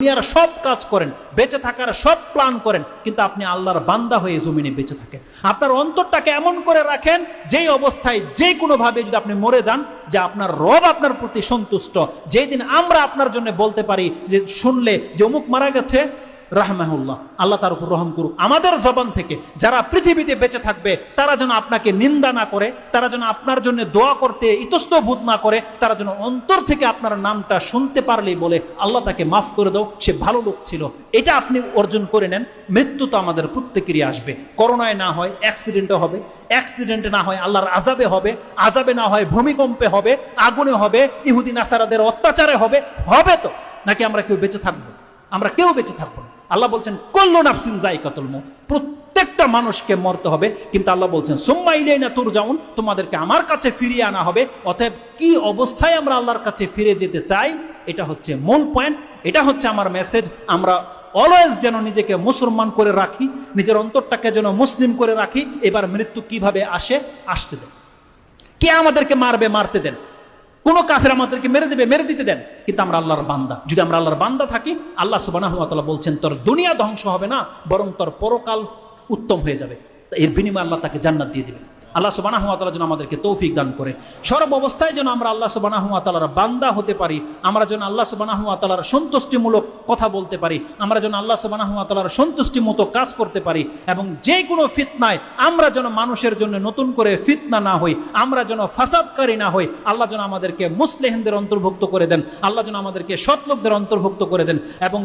দুনিয়ার সব কাজ করেন, বেঁচে থাকার সব প্ল্যান করেন, কিন্তু আপনি আল্লাহর বান্দা হয়ে জমিনে বেঁচে থাকেন। আপনার অন্তরটাকে এমন করে রাখেন, যেই অবস্থায় যে কোনোভাবে যদি আপনি মরে যান, যে আপনার রব আপনার প্রতি সন্তুষ্ট। যেই দিন আমরা আপনার জন্য বলতে পারি, যে শুনলে যে অমুক মারা গেছে রাহমাহুল্লাহ, আল্লাহ তার উপর রহম করুক। আমাদের জবান থেকে যারা পৃথিবীতে বেঁচে থাকবে, তারা যেন আপনাকে নিন্দা না করে, তারা যেন আপনার জন্য দোয়া করতে ইতস্ত বোধ না করে, তারা যেন অন্তর থেকে আপনার নামটা শুনতে পারলেই বলে, আল্লাহ তাকে মাফ করে দাও, সে ভালো লোক ছিল। এটা আপনি অর্জন করে নেন, মৃত্যু তো আমাদের প্রত্যেকেরই আসবে। করোনায় না হয় অ্যাক্সিডেন্টে হবে। অ্যাক্সিডেন্ট না হয় আল্লাহর আজাবে হবে। আজাবে না হয় ভূমিকম্পে হবে। আগুনে হবে। ইহুদিন আসারাদের অত্যাচারে হবে। হবে তো? নাকি আমরা কেউ বেঁচে থাকব? আমরা কেউ বেঁচে থাকব না। আল্লাহ বলছেন, কল্ল নাফসিন জাইকাতুল মউত। প্রত্যেকটা মানুষকে মরতে হবে, কিন্তু আল্লাহ বলছেন, সুম্মা ইলাইনা তুরজাউন, তোমাদেরকে আমার কাছে ফিরিয়ে আনা হবে। অতএব কি অবস্থায় আমরা আল্লাহর কাছে ফিরে যেতে চাই? এটা হচ্ছে মূল পয়েন্ট এটা হচ্ছে আমার মেসেজ আমরা অলওয়েজ যেন নিজেকে মুসলমান করে রাখি, নিজের অন্তরটাকে যেন মুসলিম করে রাখি, এবার মৃত্যু কীভাবে আসে? আসতে দেন। কে আমাদেরকে মারবে? মারতে দেন। কোন কাফের আমাদেরকে মেরে দেবে, মেরে দিতে দেন। কিন্তু আমরা আল্লাহর বান্দা। যদি আমরা আল্লাহর বান্দা থাকি, আল্লাহ সুবাহ বলছেন, তোর দুনিয়া ধ্বংস হবে না, বরং তোর পরকাল উত্তম হয়ে যাবে। এর বিনিময়ে আল্লাহ তাকে জান্নাত দিয়ে দিবেন। আল্লাহ সুবাহ যেন আমাদেরকে তৌফিক দান করে। সর্ব অবস্থায় যেন আমরা আল্লাহ সুবাহ বান্দা হতে পারি, আমরা যেন আল্লাহ সুবাহ সন্তুষ্টিমূলক কথা বলতে পারি, আমরা যেন আল্লাহ সুবাহ সন্তুষ্টি মতো কাজ করতে পারি এবং যে কোনো ফিতনায় আমরা যেন মানুষের জন্য নতুন করে ফিতনা না হই, আমরা যেন ফাসাদকারী না হই, আল্লাহ যেন আমাদেরকে মুসলেহিনদের অন্তর্ভুক্ত করে দেন, আল্লাহ যেন আমাদেরকে সৎলোকদের অন্তর্ভুক্ত করে দেন এবং